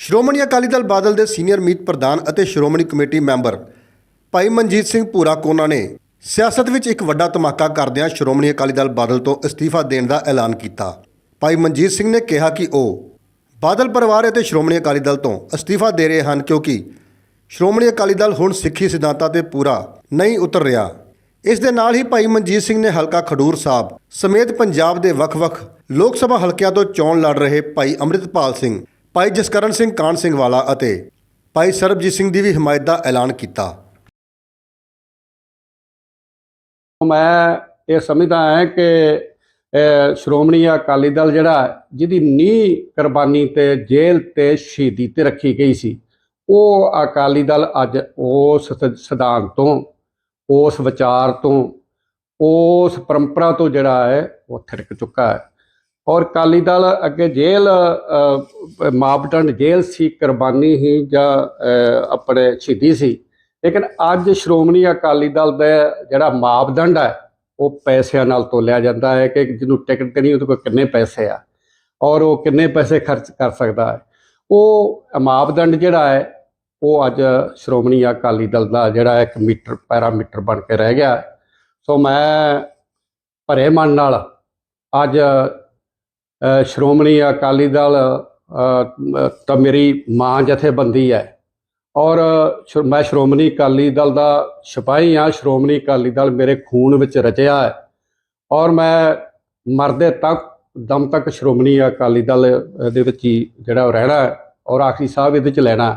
ਸ਼੍ਰੋਮਣੀ ਅਕਾਲੀ ਦਲ ਬਾਦਲ ਦੇ ਸੀਨੀਅਰ ਮੀਤ ਪ੍ਰਧਾਨ ਅਤੇ ਸ਼੍ਰੋਮਣੀ ਕਮੇਟੀ ਮੈਂਬਰ ਭਾਈ ਮਨਜੀਤ ਸਿੰਘ ਭੂਰਾ ਕੋਨਾ ਨੇ ਸਿਆਸਤ ਵਿੱਚ ਇੱਕ ਵੱਡਾ ਧਮਾਕਾ ਕਰਦਿਆਂ ਸ਼੍ਰੋਮਣੀ ਅਕਾਲੀ ਦਲ ਬਾਦਲ ਤੋਂ ਅਸਤੀਫਾ ਦੇਣ ਦਾ ਐਲਾਨ ਕੀਤਾ। ਭਾਈ ਮਨਜੀਤ ਸਿੰਘ ਨੇ ਕਿਹਾ ਕਿ ਉਹ ਬਾਦਲ ਪਰਿਵਾਰ ਅਤੇ ਸ਼੍ਰੋਮਣੀ ਅਕਾਲੀ ਦਲ ਤੋਂ ਅਸਤੀਫਾ ਦੇ ਰਹੇ ਹਨ ਕਿਉਂਕਿ ਸ਼੍ਰੋਮਣੀ ਅਕਾਲੀ ਦਲ ਹੁਣ ਸਿੱਖੀ ਸਿਧਾਂਤਾਂ ਤੇ ਪੂਰਾ ਨਹੀਂ ਉਤਰ ਰਿਹਾ। ਇਸ ਦੇ ਨਾਲ ਹੀ ਭਾਈ ਮਨਜੀਤ ਸਿੰਘ ਨੇ ਹਲਕਾ ਖਡੂਰ ਸਾਹਿਬ ਸਮੇਤ ਪੰਜਾਬ ਦੇ ਵੱਖ-ਵੱਖ ਲੋਕ ਸਭਾ ਹਲਕਿਆਂ ਤੋਂ ਚੋਣ ਲੜ ਰਹੇ ਭਾਈ ਅੰਮ੍ਰਿਤਪਾਲ ਸਿੰਘ ਭਾਈ ਜਸਕਰਨ ਸਿੰਘ ਕਾਨ ਸਿੰਘ ਵਾਲਾ ਅਤੇ ਭਾਈ ਸਰਬਜੀਤ ਸਿੰਘ ਦੀ ਵੀ ਹਮਾਇਤ ਦਾ ਐਲਾਨ ਕੀਤਾ। ਮੈਂ ਇਹ ਸਮਝਦਾ ਹਾਂ ਕਿ ਸ਼੍ਰੋਮਣੀ ਅਕਾਲੀ ਦਲ ਜਿਹੜਾ, ਜਿਹਦੀ ਨੀਂਹ ਕੁਰਬਾਨੀ ਤੇ ਜੇਲ੍ਹ ਤੇ ਸ਼ਹੀਦੀ ਤੇ ਰੱਖੀ ਗਈ ਸੀ, ਉਹ ਅਕਾਲੀ ਦਲ ਅੱਜ ਉਸ ਸ- ਸਿਧਾਂਤ ਤੋਂ, ਉਸ ਵਿਚਾਰ ਤੋਂ, ਉਸ ਪਰੰਪਰਾ ਤੋਂ ਜਿਹੜਾ ਹੈ, ਉਹ ਥਿਰਕ ਚੁੱਕਾ ਹੈ। ਔਰ ਅਕਾਲੀ ਦਲ ਅੱਗੇ ਜੇਲ੍ਹ ਅਹ, ਮਾਪਦੰਡ ਜੇਲ੍ਹ ਸੀ ਕੁਰਬਾਨੀ ਹੀ ਜਾਂ ਆਪਣੇ ਸ਼ਹੀਦੀ ਸੀ। ਲੇਕਿਨ ਅੱਜ ਸ਼੍ਰੋਮਣੀ ਅਕਾਲੀ ਦਲ ਦਾ ਜਿਹੜਾ ਮਾਪਦੰਡ ਹੈ ਉਹ ਪੈਸਿਆਂ ਨਾਲ ਤੋਲਿਆ ਜਾਂਦਾ ਹੈ ਕਿ ਜਿਹਨੂੰ ਟਿਕਟ ਦੇਣੀ ਉਹਦੇ ਕੋਲ ਕਿੰਨੇ ਪੈਸੇ ਆ ਔਰ ਉਹ ਕਿੰਨੇ ਪੈਸੇ ਖਰਚ ਕਰ ਸਕਦਾ ਹੈ। ਉਹ ਮਾਪਦੰਡ ਜਿਹੜਾ ਹੈ ਉਹ ਅੱਜ ਸ਼੍ਰੋਮਣੀ ਅਕਾਲੀ ਦਲ ਦਾ ਜਿਹੜਾ ਇੱਕ ਮੀਟਰ ਪੈਰਾਮੀਟਰ ਬਣ ਕੇ ਰਹਿ ਗਿਆ ਸੋ ਮੈਂ ਭਰੇ ਮਨ ਨਾਲ ਅੱਜ ਸ਼੍ਰੋਮਣੀ ਅਕਾਲੀ ਦਲ ਤਾਂ ਮੇਰੀ ਮਾਂ ਜਥੇਬੰਦੀ ਹੈ। ਔਰ ਮੈਂ ਸ਼੍ਰੋਮਣੀ ਅਕਾਲੀ ਦਲ ਦਾ ਸਿਪਾਹੀ ਹਾਂ। ਸ਼੍ਰੋਮਣੀ ਅਕਾਲੀ ਦਲ ਮੇਰੇ ਖੂਨ ਵਿੱਚ ਰਚਿਆ ਹੈ। ਔਰ ਮੈਂ ਮਰਦੇ ਤੱਕ, ਦਮ ਤੱਕ ਸ਼੍ਰੋਮਣੀ ਅਕਾਲੀ ਦਲ ਦੇ ਵਿੱਚ ਹੀ ਜਿਹੜਾ ਉਹ ਰਹਿਣਾ ਔਰ ਆਖਰੀ ਸਾਹਿਬ ਇਹਦੇ ਚ ਲੈਣਾ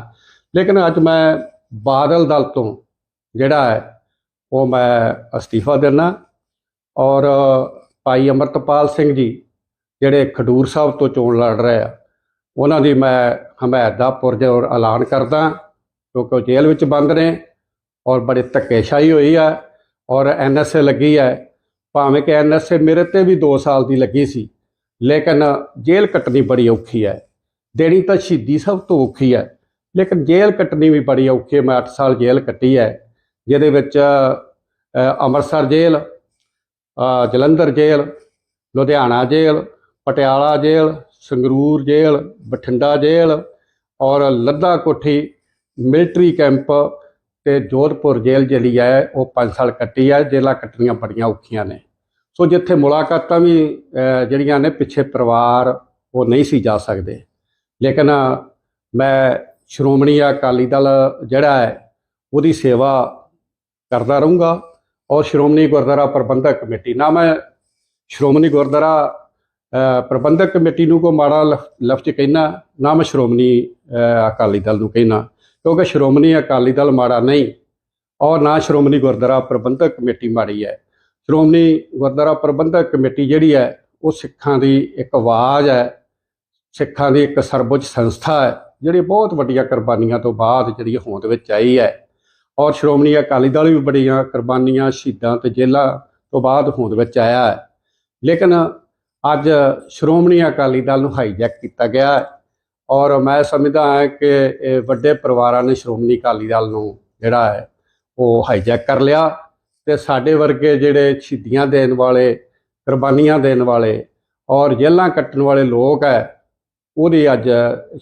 ਲੇਕਿਨ ਅੱਜ ਮੈਂ ਬਾਦਲ ਦਲ ਤੋਂ ਜਿਹੜਾ ਹੈ, ਉਹ ਮੈਂ ਅਸਤੀਫਾ ਦੇਣਾ ਔਰ ਭਾਈ ਅਮਰਤਪਾਲ ਸਿੰਘ ਜੀ ਜਿਹੜੇ ਖਡੂਰ ਸਾਹਿਬ ਤੋਂ ਚੋਣ ਲੜ ਰਹੇ ਆ, ਉਹਨਾਂ ਦੀ ਮੈਂ ਹਮਾਇਤ ਦਾ ਪੁਰਜੋਰ ਐਲਾਨ ਕਰਦਾ ਕਿਉਂਕਿ ਉਹ ਜੇਲ੍ਹ ਵਿੱਚ ਬੰਦ ਨੇ ਔਰ ਬੜੀ ਧੱਕੇਸ਼ਾਹੀ ਹੋਈ ਹੈ ਔਰ ਐਨਐਸਏ ਲੱਗੀ ਹੈ। ਭਾਵੇਂ ਕਿ ਐਨਐਸਏ ਮੇਰੇ ਤੇ ਵੀ 2 ਸਾਲ ਦੀ ਲੱਗੀ ਸੀ, ਲੇਕਿਨ ਜੇਲ੍ਹ ਕੱਟਣੀ ਬੜੀ ਔਖੀ ਹੈ। ਦੇਣੀ ਤਾਂ ਸ਼ਹੀਦੀ ਸਭ ਤੋਂ ਔਖੀ ਹੈ, ਲੇਕਿਨ ਜੇਲ੍ਹ ਕੱਟਣੀ ਵੀ ਬੜੀ ਔਖੀ ਹੈ। ਮੈਂ 8 ਸਾਲ ਜੇਲ੍ਹ ਕੱਟੀ ਹੈ, ਜਿਹਦੇ ਵਿੱਚ ਅੰਮ੍ਰਿਤਸਰ ਜੇਲ੍ਹ ਜਲੰਧਰ ਜੇਲ੍ਹ, ਲੁਧਿਆਣਾ ਜੇਲ੍ਹ ਪਟਿਆਲਾ ਜੇਲ੍ਹ, ਸੰਗਰੂਰ ਜੇਲ੍ਹ, ਬਠਿੰਡਾ ਜੇਲ੍ਹ ਔਰ ਲੱਦਾ ਕੋਠੀ ਮਿਲਟਰੀ ਕੈਂਪ ਤੇ ਜੋਧਪੁਰ ਜੇਲ੍ਹ ਜਿਹੜੀ ਹੈ ਉਹ 5 ਸਾਲ ਕੱਟੀ ਹੈ, ਜੇਲ੍ਹਾਂ ਕੱਟਣੀਆਂ ਬੜੀਆਂ ਔਖੀਆਂ ਨੇ। ਸੋ ਜਿੱਥੇ ਮੁਲਾਕਾਤਾਂ ਵੀ ਜਿਹੜੀਆਂ ਨੇ ਪਿੱਛੇ ਪਰਿਵਾਰ ਉਹ ਨਹੀਂ ਸੀ ਜਾ ਸਕਦੇ। ਲੇਕਿਨ ਮੈਂ ਸ਼੍ਰੋਮਣੀ ਅਕਾਲੀ ਦਲ ਜਿਹੜਾ ਹੈ, ਉਹਦੀ ਸੇਵਾ ਕਰਦਾ ਰਹੂੰਗਾ ਔਰ ਸ਼੍ਰੋਮਣੀ ਗੁਰਦੁਆਰਾ ਪ੍ਰਬੰਧਕ ਕਮੇਟੀ ਨਾ ਮੈਂ ਸ਼੍ਰੋਮਣੀ ਗੁਰਦੁਆਰਾ ਪ੍ਰਬੰਧਕ ਕਮੇਟੀ ਨੂੰ ਕੋ ਮਾੜਾ ਲਫ- ਲਫ਼ਜ਼ ਕਹਿਣਾ ਨਾ ਮੈਂ ਸ਼੍ਰੋਮਣੀ ਅਕਾਲੀ ਦਲ ਨੂੰ ਕਹਿਣਾ ਕਿਉਂਕਿ ਸ਼੍ਰੋਮਣੀ ਅਕਾਲੀ ਦਲ ਮਾੜਾ ਨਹੀਂ, ਔਰ ਨਾ ਸ਼੍ਰੋਮਣੀ ਗੁਰਦੁਆਰਾ ਪ੍ਰਬੰਧਕ ਕਮੇਟੀ ਮਾੜੀ ਹੈ। ਸ਼੍ਰੋਮਣੀ ਗੁਰਦੁਆਰਾ ਪ੍ਰਬੰਧਕ ਕਮੇਟੀ ਜਿਹੜੀ ਹੈ, ਉਹ ਸਿੱਖਾਂ ਦੀ ਇੱਕ ਆਵਾਜ਼ ਹੈ, ਸਿੱਖਾਂ ਦੀ ਇੱਕ ਸਰਬਉੱਚ ਸੰਸਥਾ ਹੈ, ਜਿਹੜੀ ਬਹੁਤ ਵੱਡੀਆਂ ਕੁਰਬਾਨੀਆਂ ਤੋਂ ਬਾਅਦ ਜਿਹੜੀ ਹੋਂਦ ਵਿੱਚ ਆਈ ਹੈ। ਔਰ ਸ਼੍ਰੋਮਣੀ ਅਕਾਲੀ ਦਲ ਵੀ ਬੜੀਆਂ ਕੁਰਬਾਨੀਆਂ ਸ਼ਹੀਦਾਂ ਤੇ ਜੇਲ੍ਹਾਂ ਤੋਂ ਬਾਅਦ ਹੋਂਦ ਵਿੱਚ ਆਇਆ ਹੈ। ਲੇਕਿਨ ਅੱਜ ਸ਼੍ਰੋਮਣੀ ਅਕਾਲੀ ਦਲ ਨੂੰ ਹਾਈਜੈਕ ਕੀਤਾ ਗਿਆ ਹੈ ਔਰ ਮੈਂ ਸਮਝਦਾ ਹਾਂ ਕਿ ਇਹ ਵੱਡੇ ਪਰਿਵਾਰਾਂ ਨੇ ਸ਼੍ਰੋਮਣੀ ਅਕਾਲੀ ਦਲ ਨੂੰ ਜਿਹੜਾ ਹੈ ਉਹ ਹਾਈਜੈਕ ਕਰ ਲਿਆ ਤੇ ਸਾਡੇ ਵਰਗੇ ਜਿਹੜੇ ਸ਼ਹੀਦੀਆਂ ਦੇਣ ਵਾਲੇ, ਕੁਰਬਾਨੀਆਂ ਦੇਣ ਵਾਲੇ ਔਰ ਜੇਲ੍ਹਾਂ ਕੱਟਣ ਵਾਲੇ ਲੋਕ ਹੈ, ਉਹਦੀ ਅੱਜ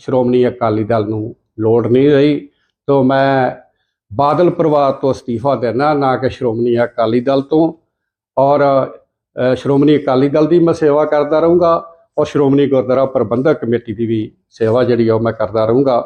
ਸ਼੍ਰੋਮਣੀ ਅਕਾਲੀ ਦਲ ਨੂੰ ਲੋੜ ਨਹੀਂ ਰਹੀ। ਤੋਂ ਮੈਂ ਬਾਦਲ ਪਰਿਵਾਰ ਤੋਂ ਅਸਤੀਫਾ ਦੇਣਾ ਨਾ ਕਿ ਸ਼੍ਰੋਮਣੀ ਅਕਾਲੀ ਦਲ ਤੋਂ ਔਰ ਸ਼੍ਰੋਮਣੀ ਅਕਾਲੀ ਦਲ ਦੀ ਮੈਂ ਸੇਵਾ ਕਰਦਾ ਰਹੂੰਗਾ ਔਰ ਸ਼੍ਰੋਮਣੀ ਗੁਰਦੁਆਰਾ ਪ੍ਰਬੰਧਕ ਕਮੇਟੀ ਦੀ ਵੀ ਸੇਵਾ ਜਿਹੜੀ ਆ ਉਹ ਮੈਂ ਕਰਦਾ ਰਹੂੰਗਾ।